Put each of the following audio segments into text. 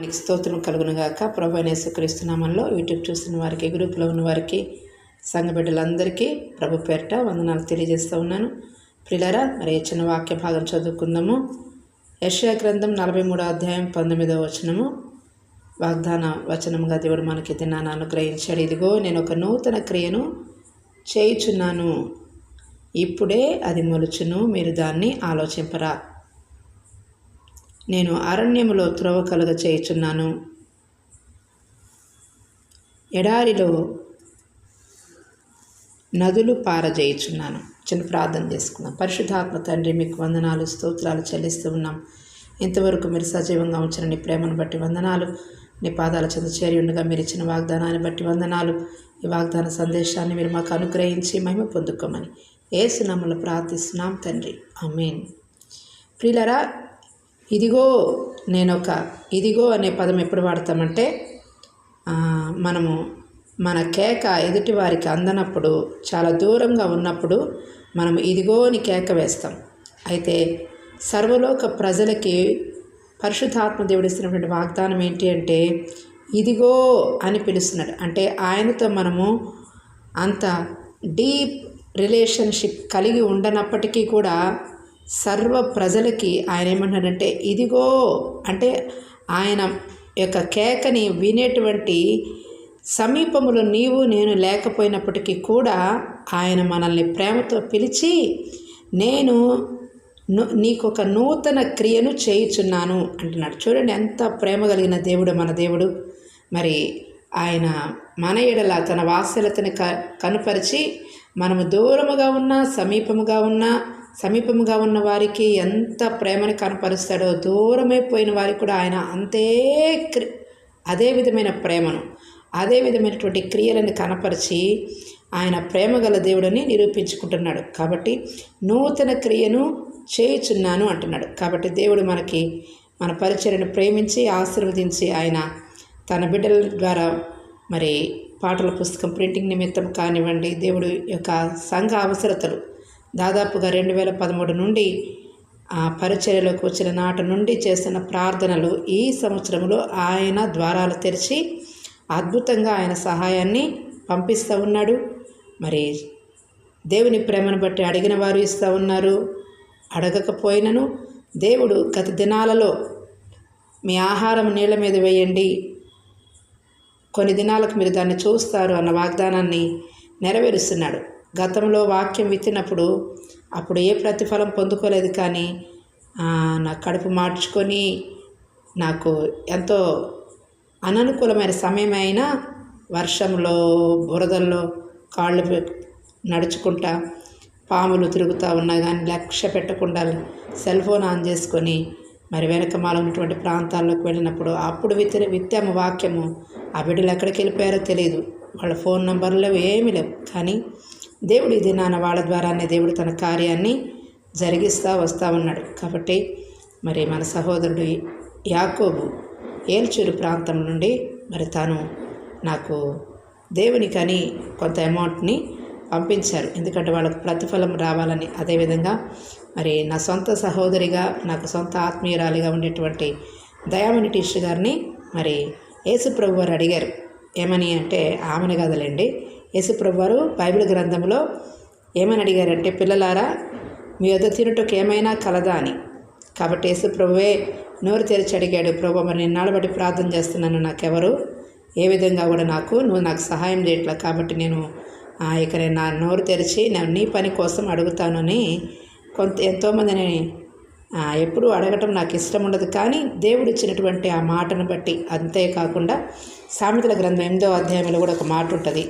మనకి స్తోత్రం కలుగునగాక ప్రభు యేసుక్రీస్తునామంలో యూట్యూబ్ చూస్తున్న వారికి గ్రూప్లో ఉన్న వారికి సంఘ బిడ్డలందరికీ ప్రభు పేరిట వందనాలు తెలియజేస్తూ ఉన్నాను. ప్రిలరా మరి చిన్న వాక్య భాగం చదువుకుందాము. యశ్యా గ్రంథం నలభై మూడో అధ్యాయం పంతొమ్మిదవ వచనము. వాగ్దాన వచనముగా దేవుడు మనకి దినాన్ని అనుగ్రహించాడు. ఇదిగో నేను ఒక నూతన క్రియను చేయుచున్నాను. ఇప్పుడే అది మొలుచును. మీరు దాన్ని ఆలోచింపరా. నేను అరణ్యములో త్రవ కలుగ చేయుచున్నాను. ఎడారిలో నదులు పారజేయుచున్నాను. చిన్న ప్రార్థన చేసుకున్నాం పరిశుద్ధాత్మ తండ్రి మీకు వందనాలు స్తోత్రాలు చెల్లిస్తూ ఉన్నాం. ఇంతవరకు మీరు సజీవంగా ఉంచిన నీ ప్రేమను బట్టి వందనాలు. నీ పాదాల చెంత చేరి ఉండగా మీరు ఇచ్చిన వాగ్దానాన్ని బట్టి వందనాలు. ఈ వాగ్దాన సందేశాన్ని మీరు మాకు అనుగ్రహించి మహిమ పొందుకోమని ఏసునామలు ప్రార్థిస్తున్నాం తండ్రి. అమీన్ ప్రిలరా ఇదిగో నేను ఒక ఇదిగో అనే పదం ఎప్పుడు వాడతామంటే మనము మన కేక ఎదుటి వారికి అందనప్పుడు చాలా దూరంగా ఉన్నప్పుడు మనం ఇదిగో అని కేక వేస్తాం. అయితే సర్వలోక ప్రజలకి పరిశుద్ధాత్మ దేవుడు ఇస్తున్నటువంటి వాగ్దానం ఏంటి అంటే ఇదిగో అని పిలుస్తున్నాడు అంటే ఆయనతో మనము అంత డీప్ రిలేషన్షిప్ కలిగి ఉండనప్పటికీ కూడా సర్వ ప్రజలకి ఆయన ఏమంటున్నాడంటే ఇదిగో అంటే ఆయన యొక్క కేకని వినేటువంటి సమీపములో నీవు నేను లేకపోయినప్పటికీ కూడా ఆయన మనల్ని ప్రేమతో పిలిచి నేను నీకు ఒక నూతన క్రియను చేయుచున్నాను అంటున్నాడు. చూడండి ఎంత ప్రేమ కలిగిన దేవుడు మన దేవుడు. మరి ఆయన మన ఎడల తన వాత్సలతని క కనుపరిచి మనము దూరముగా ఉన్నా సమీపముగా ఉన్నా సమీపంగా ఉన్న వారికి ఎంత ప్రేమని కనపరుస్తాడో దూరమైపోయిన వారికి కూడా ఆయన అంతే క్రి అదే విధమైన ప్రేమను అదే విధమైనటువంటి క్రియలను కనపరిచి ఆయన ప్రేమ గల దేవుడని నిరూపించుకుంటున్నాడు. కాబట్టి నూతన క్రియను చేయుచున్నాను అంటున్నాడు. కాబట్టి దేవుడు మనకి మన పరిచయను ప్రేమించి ఆశీర్వదించి ఆయన తన బిడ్డల ద్వారా మరి పాటల పుస్తకం ప్రింటింగ్ నిమిత్తం కానివ్వండి దేవుడు యొక్క సంఘ అవసరతలు దాదాపుగా రెండు వేల పదమూడు నుండి ఆ పరిచర్యలోకి వచ్చిన నాటి నుండి చేస్తున్న ప్రార్థనలు ఈ సంవత్సరంలో ఆయన ద్వారాలు తెరిచి అద్భుతంగా ఆయన సహాయాన్ని పంపిస్తూ ఉన్నాడు. మరి దేవుని ప్రేమను బట్టి అడిగిన వారు ఇస్తూ ఉన్నారు. అడగకపోయినను దేవుడు గత దినాలలో మీ ఆహారం నీళ్ళ మీద వేయండి. కొన్ని దినాలకు మీరు దాన్ని చూస్తారు అన్న వాగ్దానాన్ని నెరవేరుస్తున్నాడు. గతంలో వాక్యం విత్తినప్పుడు అప్పుడు ఏ ప్రతిఫలం పొందుకోలేదు కానీ నా కడుపు మార్చుకొని నాకు ఎంతో అననుకూలమైన సమయమైనా వర్షంలో బురదల్లో కాళ్ళు నడుచుకుంటా పాములు తిరుగుతూ ఉన్నా కానీ లక్ష్య పెట్టకుండా సెల్ ఫోన్ ఆన్ చేసుకొని మరి వెనకమాల ఉన్నటువంటి ప్రాంతాల్లోకి వెళ్ళినప్పుడు అప్పుడు విత్త విత్తాము వాక్యము. ఆ బిడ్డలు ఎక్కడికి వెళ్ళిపోయారో తెలియదు వాళ్ళ ఫోన్ నెంబర్లు ఏమీ లేవు. కానీ దేవుడు ఈ దినాన వాళ్ళ ద్వారానే దేవుడు తన కార్యాన్ని జరిగిస్తూ వస్తూ ఉన్నాడు. కాబట్టి మరి మన సహోదరుడు యాకోబు ఏల్చూరు ప్రాంతం నుండి మరి తాను నాకు దేవునికని కొంత అమౌంట్ని పంపించారు ఎందుకంటే వాళ్ళకు ప్రతిఫలం రావాలని అదేవిధంగా మరి నా సొంత సహోదరిగా నాకు సొంత ఆత్మీయురాలిగా ఉండేటువంటి దయామణి టీచర్ గారిని మరి యేసుప్రభు వారు అడిగారు. ఏమని అంటే ఆమెను కదలండి యేసుప్రభు వారు బైబిల్ గ్రంథంలో ఏమని అడిగారంటే పిల్లలారా మీ వద్ద తినుటకు ఏమైనా కలదా అని. కాబట్టి యేసుప్రభువే నోరు తెరిచి అడిగాడు ప్రభు మరి నేను బట్టి ప్రార్థన చేస్తున్నాను నాకెవరు? ఏ విధంగా కూడా నాకు నువ్వు నాకు సహాయం చేయట్లా. కాబట్టి నేను ఇక నేను నా నోరు తెరిచి నేను నీ పని కోసం అడుగుతానని కొంత ఎంతోమందిని ఎప్పుడూ అడగటం నాకు ఇష్టం ఉండదు. కానీ దేవుడు ఇచ్చినటువంటి ఆ మాటను బట్టి అంతేకాకుండా సామెతల గ్రంథం ఎనిమిదో అధ్యాయంలో కూడా ఒక మాట ఉంటుంది.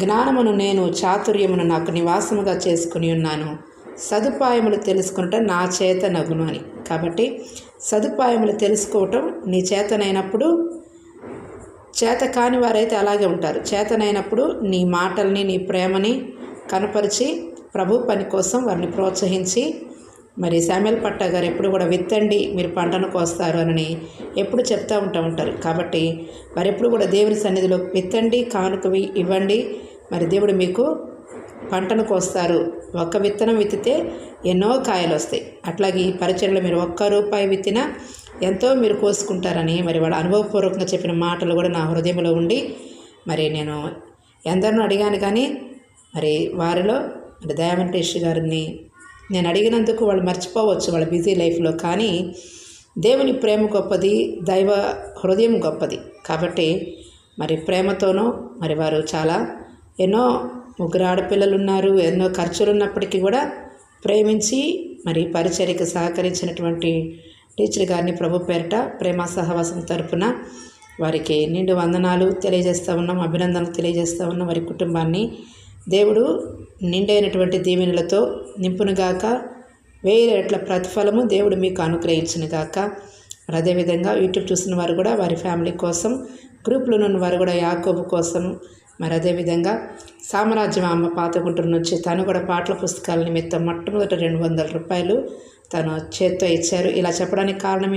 జ్ఞానమును నేను చాతుర్యమును నాకు నివాసముగా చేసుకుని ఉన్నాను. సదుపాయములు తెలుసుకుంట నా చేత నగును అని. కాబట్టి సదుపాయములు తెలుసుకోవటం నీ చేతనైనప్పుడు చేత కాని వారైతే అలాగే ఉంటారు. చేతనైనప్పుడు నీ మాటల్ని నీ ప్రేమని కనపరిచి ప్రభు పని కోసం వారిని ప్రోత్సహించి మరి శామ్యుల్ పట్ట గారు ఎప్పుడు కూడా విత్తండి మీరు పంటను కోస్తారు అని ఎప్పుడు చెప్తూ ఉంటా ఉంటారు. కాబట్టి వారు ఎప్పుడు కూడా దేవుని సన్నిధిలో విత్తండి కానుకవి ఇవ్వండి. మరి దేవుడు మీకు పంటను కోస్తారు. ఒక్క విత్తనం విత్తితే ఎన్నో కాయలు వస్తాయి. అట్లాగే ఈ పరిచయలో మీరు ఒక్క రూపాయి విత్తినా ఎంతో మీరు కోసుకుంటారని మరి వాళ్ళ అనుభవపూర్వకంగా చెప్పిన మాటలు కూడా నా హృదయంలో ఉండి మరి నేను ఎందరినో అడిగాను కానీ మరి వారిలో మరి దయావెంకటేష్ గారిని నేను అడిగినందుకు వాళ్ళు మర్చిపోవచ్చు వాళ్ళ బిజీ లైఫ్లో. కానీ దేవుని ప్రేమ గొప్పది దైవ హృదయం గొప్పది. కాబట్టి మరి ప్రేమతోనూ మరి వారు చాలా ఎన్నో ముగ్గురు ఆడపిల్లలు ఉన్నారు ఎన్నో ఖర్చులు ఉన్నప్పటికీ కూడా ప్రేమించి మరి పరిచర్యకు సహకరించినటువంటి టీచర్ గారిని ప్రభు పేరిట ప్రేమ సహవాసం తరపున వారికి నిండు వందనాలు తెలియజేస్తూ ఉన్నాం అభినందనలు తెలియజేస్తూ ఉన్నాం. వారి కుటుంబాన్ని దేవుడు నిండైనటువంటి దీవెనలతో నింపునుగాక వేయి రెట్ల ప్రతిఫలము దేవుడు మీకు అనుగ్రహించునుగాక మరి అదేవిధంగా యూట్యూబ్ చూసిన వారు కూడా వారి ఫ్యామిలీ కోసం గ్రూప్లో ఉన్న వారు కూడా యాకోబు కోసం మరి అదేవిధంగా సామ్రాజ్యం అమ్మ పాతగుంటూరు నుంచి తను కూడా పాటల పుస్తకాల నిమిత్తం మొట్టమొదటి రెండు వందల రూపాయలు తను చేత్తో ఇచ్చారు. ఇలా చెప్పడానికి కారణం